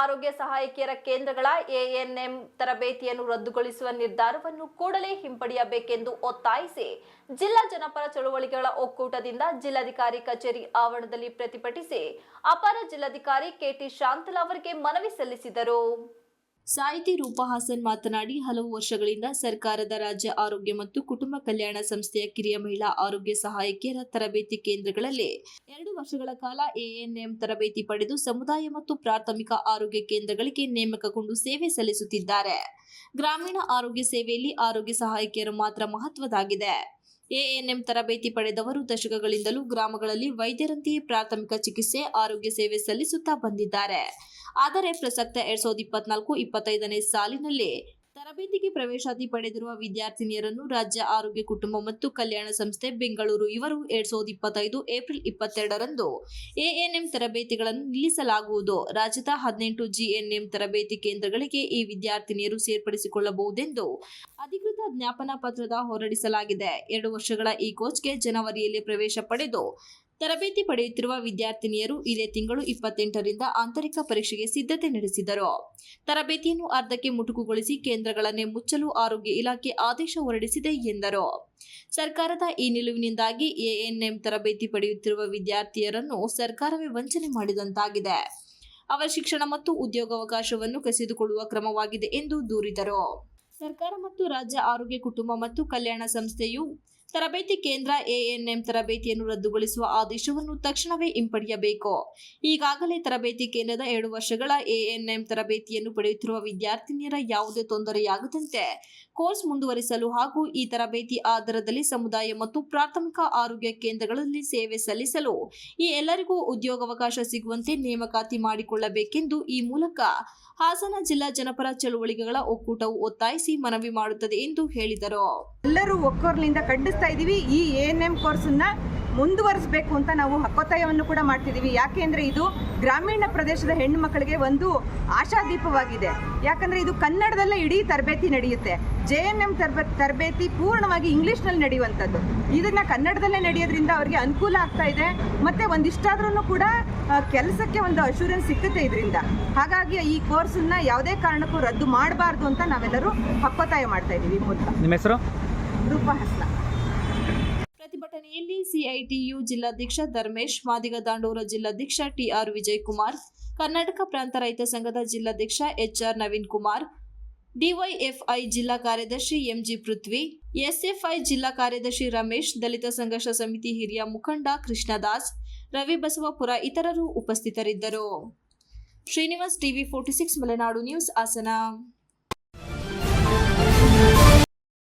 ಆರೋಗ್ಯ ಸಹಾಯಕಿಯರ ಕೇಂದ್ರಗಳ ಎಎನ್ಎಂ ತರಬೇತಿಯನ್ನು ರದ್ದುಗೊಳಿಸುವ ನಿರ್ಧಾರವನ್ನು ಕೂಡಲೇ ಹಿಂಪಡೆಯಬೇಕೆಂದು ಒತ್ತಾಯಿಸಿ ಜಿಲ್ಲಾ ಜನಪರ ಚಳುವಳಿಗಳ ಒಕ್ಕೂಟದಿಂದ ಜಿಲ್ಲಾಧಿಕಾರಿ ಕಚೇರಿ ಆವರಣದಲ್ಲಿ ಪ್ರತಿಭಟಿಸಿ ಅಪರ ಜಿಲ್ಲಾಧಿಕಾರಿ ಕೆಟಿ ಶಾಂತಲಾ ಅವರಿಗೆ ಮನವಿ ಸಲ್ಲಿಸಿದರು. ಸಾಹಿತಿ ರೂಪಾ ಹಾಸನ್ ಮಾತನಾಡಿ, ಹಲವು ವರ್ಷಗಳಿಂದ ಸರ್ಕಾರದ ರಾಜ್ಯ ಆರೋಗ್ಯ ಮತ್ತು ಕುಟುಂಬ ಕಲ್ಯಾಣ ಸಂಸ್ಥೆಯ ಕಿರಿಯ ಮಹಿಳಾ ಆರೋಗ್ಯ ಸಹಾಯಕಿಯರ ತರಬೇತಿ ಕೇಂದ್ರಗಳಲ್ಲಿ ಎರಡು ವರ್ಷಗಳ ಕಾಲ ಎಎನ್ಎಂ ತರಬೇತಿ ಪಡೆದು ಸಮುದಾಯ ಮತ್ತು ಪ್ರಾಥಮಿಕ ಆರೋಗ್ಯ ಕೇಂದ್ರಗಳಿಗೆ ನೇಮಕಗೊಂಡು ಸೇವೆ ಸಲ್ಲಿಸುತ್ತಿದ್ದಾರೆ. ಗ್ರಾಮೀಣ ಆರೋಗ್ಯ ಸೇವೆಯಲ್ಲಿ ಆರೋಗ್ಯ ಸಹಾಯಕಿಯರು ಮಾತ್ರ ಮಹತ್ವದಾಗಿದೆ ಎಎನ್ಎಂ ತರಬೇತಿ ಪಡೆದವರು ದಶಕಗಳಿಂದಲೂ ಗ್ರಾಮಗಳಲ್ಲಿ ವೈದ್ಯರಂತೆಯೇ ಪ್ರಾಥಮಿಕ ಚಿಕಿತ್ಸೆ, ಆರೋಗ್ಯ ಸೇವೆ ಸಲ್ಲಿಸುತ್ತಾ ಬಂದಿದ್ದಾರೆ. ಆದರೆ ಪ್ರಸಕ್ತ ಎರಡ್ ಸಾವಿರದ ಇಪ್ಪತ್ನಾಲ್ಕು, ಇಪ್ಪತ್ತೈದನೇ ಸಾಲಿನಲ್ಲಿ ತರಬೇತಿಗೆ ಪ್ರವೇಶಾತಿ ಪಡೆದಿರುವ ವಿದ್ಯಾರ್ಥಿನಿಯರನ್ನು ರಾಜ್ಯ ಆರೋಗ್ಯ, ಕುಟುಂಬ ಮತ್ತು ಕಲ್ಯಾಣ ಸಂಸ್ಥೆ ಬೆಂಗಳೂರು ಇವರು ಎರಡ್ ಸಾವಿರದ ಇಪ್ಪತ್ತೈದು ಏಪ್ರಿಲ್ ಇಪ್ಪತ್ತೆರಡರಂದು ಎಎನ್ಎಂ ತರಬೇತಿಗಳನ್ನು ನಿಲ್ಲಿಸಲಾಗುವುದು. ರಾಜ್ಯದ ಹದಿನೆಂಟು ಜಿಎನ್ಎಂ ತರಬೇತಿ ಕೇಂದ್ರಗಳಿಗೆ ಈ ವಿದ್ಯಾರ್ಥಿನಿಯರು ಸೇರ್ಪಡಿಸಿಕೊಳ್ಳಬಹುದೆಂದು ಅಧಿಕೃತ ಜ್ಞಾಪನಾ ಪತ್ರದ ಹೊರಡಿಸಲಾಗಿದೆ. ಎರಡು ವರ್ಷಗಳ ಈ ಕೋಚ್ಗೆ ಜನವರಿಯಲ್ಲಿ ಪ್ರವೇಶ ಪಡೆದು ತರಬೇತಿ ಪಡೆಯುತ್ತಿರುವ ವಿದ್ಯಾರ್ಥಿನಿಯರು ಇದೇ ತಿಂಗಳು ಇಪ್ಪತ್ತೆಂಟರಿಂದ ಆಂತರಿಕ ಪರೀಕ್ಷೆಗೆ ಸಿದ್ಧತೆ ನಡೆಸಿದರು. ತರಬೇತಿಯನ್ನು ಅರ್ಧಕ್ಕೆ ಮುಟುಕುಗೊಳಿಸಿ ಕೇಂದ್ರಗಳನ್ನೇ ಮುಚ್ಚಲು ಆರೋಗ್ಯ ಇಲಾಖೆ ಆದೇಶ ಹೊರಡಿಸಿದೆ ಎಂದರು. ಸರ್ಕಾರದ ಈ ನಿಲುವಿನಿಂದಾಗಿ ಎಎನ್ಎಂ ತರಬೇತಿ ಪಡೆಯುತ್ತಿರುವ ವಿದ್ಯಾರ್ಥಿಯರನ್ನು ಸರ್ಕಾರವೇ ವಂಚನೆ ಮಾಡಿದಂತಾಗಿದೆ. ಅವರ ಶಿಕ್ಷಣ ಮತ್ತು ಉದ್ಯೋಗಾವಕಾಶವನ್ನು ಕಸಿದುಕೊಳ್ಳುವ ಕ್ರಮವಾಗಿದೆ ಎಂದು ದೂರಿದರು. ಸರ್ಕಾರ ಮತ್ತು ರಾಜ್ಯ ಆರೋಗ್ಯ ಕುಟುಂಬ ಮತ್ತು ಕಲ್ಯಾಣ ಸಂಸ್ಥೆಯು ತರಬೇತಿ ಕೇಂದ್ರ ಎಎನ್ಎಂ ತರಬೇತಿಯನ್ನು ರದ್ದುಗೊಳಿಸುವ ಆದೇಶವನ್ನು ತಕ್ಷಣವೇ ಹಿಂಪಡೆಯಬೇಕು. ಈಗಾಗಲೇ ತರಬೇತಿ ಕೇಂದ್ರದ ಎರಡು ವರ್ಷಗಳ ಎಎನ್ಎಂ ತರಬೇತಿಯನ್ನು ಪಡೆಯುತ್ತಿರುವ ವಿದ್ಯಾರ್ಥಿನಿಯರ ಯಾವುದೇ ತೊಂದರೆಯಾಗದಂತೆ ಕೋರ್ಸ್ ಮುಂದುವರಿಸಲು ಹಾಗೂ ಈ ತರಬೇತಿ ಆಧಾರದಲ್ಲಿ ಸಮುದಾಯ ಮತ್ತು ಪ್ರಾಥಮಿಕ ಆರೋಗ್ಯ ಕೇಂದ್ರಗಳಲ್ಲಿ ಸೇವೆ ಸಲ್ಲಿಸಲು ಈ ಎಲ್ಲರಿಗೂ ಉದ್ಯೋಗಾವಕಾಶ ಸಿಗುವಂತೆ ನೇಮಕಾತಿ ಮಾಡಿಕೊಳ್ಳಬೇಕೆಂದು ಈ ಮೂಲಕ ಹಾಸನ ಜಿಲ್ಲಾ ಜನಪರ ಚಳುವಳಿಗಳ ಒಕ್ಕೂಟವು ಒತ್ತಾಯಿಸಿ ಮನವಿ ಮಾಡುತ್ತದೆ ಎಂದು ಹೇಳಿದರು. ಎಲ್ಲರೂ ಒಕ್ಕೊರ್ಲಿಂದ ಖಂಡಿಸ್ತಾ ಇದ್ದೀವಿ ಈ ಎ ಎನ್ ಎಂ ಕೋರ್ಸನ್ನ ಮುಂದುವರಿಸಬೇಕು ಅಂತ ನಾವು ಹಕ್ಕೊತ್ತಾಯವನ್ನು ಕೂಡ ಮಾಡ್ತಿದ್ದೀವಿ ಯಾಕೆಂದ್ರೆ ಇದು ಗ್ರಾಮೀಣ ಪ್ರದೇಶದ ಹೆಣ್ಣು ಮಕ್ಕಳಿಗೆ ಒಂದು ಆಶಾದೀಪವಾಗಿದೆ. ಯಾಕಂದರೆ ಇದು ಕನ್ನಡದಲ್ಲೇ ಇಡೀ ತರಬೇತಿ ನಡೆಯುತ್ತೆ. ಜೆ ಎನ್ ಎಂ ತರಬೇತಿ ಪೂರ್ಣವಾಗಿ ಇಂಗ್ಲಿಷ್ನಲ್ಲಿ ನಡೆಯುವಂಥದ್ದು. ಇದನ್ನ ಕನ್ನಡದಲ್ಲೇ ನಡೆಯೋದ್ರಿಂದ ಅವರಿಗೆ ಅನುಕೂಲ ಆಗ್ತಾ ಇದೆ. ಮತ್ತೆ ಒಂದಿಷ್ಟಾದ್ರೂ ಕೂಡ ಕೆಲಸಕ್ಕೆ ಒಂದು ಅಶೂರೆನ್ಸ್ ಸಿಕ್ಕುತ್ತೆ ಇದರಿಂದ. ಹಾಗಾಗಿ ಈ ಕೋರ್ಸನ್ನ ಯಾವುದೇ ಕಾರಣಕ್ಕೂ ರದ್ದು ಮಾಡಬಾರ್ದು ಅಂತ ನಾವೆಲ್ಲರೂ ಹಕ್ಕೊತ್ತಾಯ ಮಾಡ್ತಾ ಇದ್ದೀವಿ ಮೂಲಕ ನಿಮ್ಮ ಹೆಸರು? ರೂಪಾ ಹಸ್ನ. ಪ್ರತಿಭಟನೆಯಲ್ಲಿ ಸಿಐಟಿಯು ಜಿಲ್ಲಾಧ್ಯಕ್ಷ ಧರ್ಮೇಶ್, ಮಾದಿಗ ದಾಂಡೂರ ಜಿಲ್ಲಾಧ್ಯಕ್ಷ ಟಿಆರ್ ವಿಜಯ್ ಕುಮಾರ್ ಕರ್ನಾಟಕ ಪ್ರಾಂತ ರೈತ ಸಂಘದ ಜಿಲ್ಲಾಧ್ಯಕ್ಷ ಎಚ್ಆರ್ ನವೀನ್ ಕುಮಾರ್ ಡಿವೈಎಫ್ಐ ಜಿಲ್ಲಾ ಕಾರ್ಯದರ್ಶಿ ಎಂಜಿ ಪೃಥ್ವಿ ಎಸ್ಎಫ್ಐ ಜಿಲ್ಲಾ ಕಾರ್ಯದರ್ಶಿ ರಮೇಶ್, ದಲಿತ ಸಂಘರ್ಷ ಸಮಿತಿ ಹಿರಿಯ ಮುಖಂಡ ಕೃಷ್ಣದಾಸ್ ರವಿ ಬಸವಪುರ ಇತರರು ಉಪಸ್ಥಿತರಿದ್ದರು. Srinivas TV forty six, Malenadu news, Hassan.